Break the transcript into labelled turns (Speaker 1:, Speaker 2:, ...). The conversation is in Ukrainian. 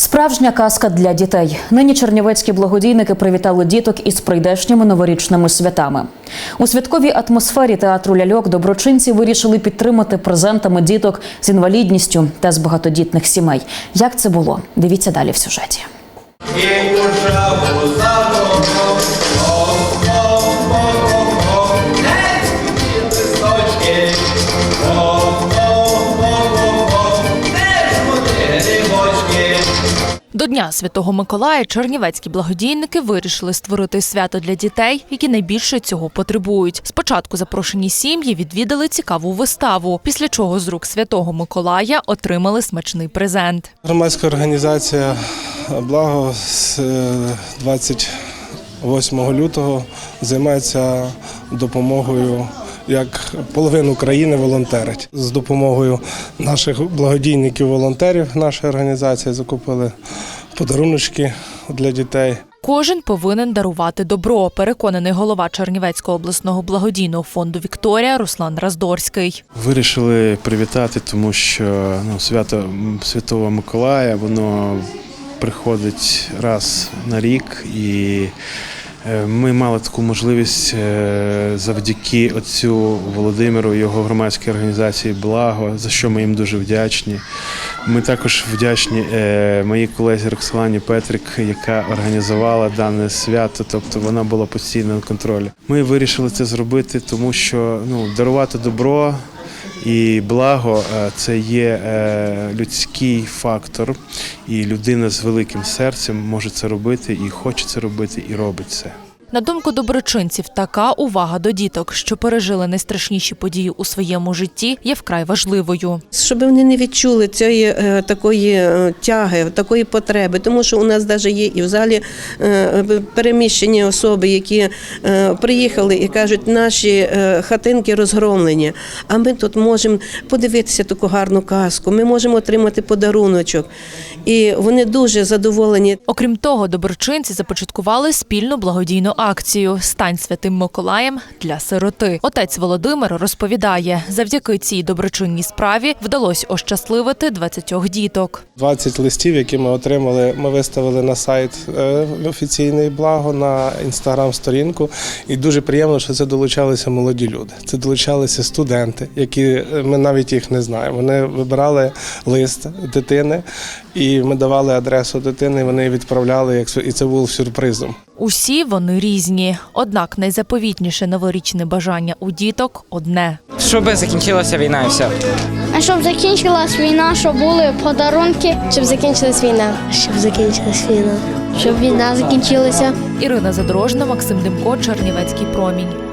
Speaker 1: Справжня казка для дітей. Нині чернівецькі благодійники привітали діток із прийдешніми новорічними святами. У святковій атмосфері театру ляльок доброчинці вирішили підтримати презентами діток з інвалідністю та з багатодітних сімей. Як це було? Дивіться далі в сюжеті.
Speaker 2: До Дня Святого Миколая чернівецькі благодійники вирішили створити свято для дітей, які найбільше цього потребують. Спочатку запрошені сім'ї відвідали цікаву виставу, після чого з рук Святого Миколая отримали смачний презент.
Speaker 3: Громадська організація Благо з е, 28 лютого займається допомогою. Як половину країни волонтерить з допомогою наших благодійників-волонтерів. Наша організація закупили подаруночки для дітей.
Speaker 2: Кожен повинен дарувати добро, переконаний голова Чернівецького обласного благодійного фонду Вікторія Руслан Раздорський.
Speaker 4: Вирішили привітати, тому що ну, свято Святого Миколая воно приходить раз на рік, і ми мали таку можливість е, завдяки отцю Володимиру, його громадській організації Благо, за що ми їм дуже вдячні. Ми також вдячні е, моїй колезі Роксолані Петрик, яка організувала дане свято, тобто вона була постійно на контролі. Ми вирішили це зробити, тому що ну, дарувати добро і благо е, це є е, людський фактор, і людина з великим серцем може це робити, і хоче це робити, і робить це.
Speaker 2: На думку доброчинців, така увага до діток, що пережили найстрашніші події у своєму житті, є вкрай важливою.
Speaker 5: щоб вони не відчули цієї е, такої е, тяги, такої потреби, тому що у нас навіть є і в залі е, переміщені особи, які приїхали і кажуть, наші хатинки розгромлені. А ми тут можемо подивитися таку гарну казку, ми можемо отримати подаруночок. І вони дуже задоволені.
Speaker 2: Окрім того, доброчинці започаткували спільну благодійну акцію Стань святим Миколаєм для сироти. Отець Володимир розповідає, завдяки цій доброчинній справі вдалося ощасливити 20 діток.
Speaker 3: 20 листів, які ми отримали, ми виставили на сайт е, офіційний благо на інстаграм-сторінку. І дуже приємно, що це долучалися молоді люди. Це долучалися студенти, які е, ми навіть їх не знаємо. Вони вибирали лист дитини, і ми давали адресу дитини. Вони відправляли, як і це був сюрпризом.
Speaker 2: Усі вони різні. Однак найзаповітніше новорічне бажання у діток одне.
Speaker 6: Щоб закінчилася війна і все.
Speaker 7: А щоб закінчилась війна, щоб були подарунки,
Speaker 8: Щоб закінчилась війна. Щоб закінчилась війна.
Speaker 7: щоб війна закінчилася.
Speaker 2: Ірина Задорожна, Максим Демко, Чернівецький промінь.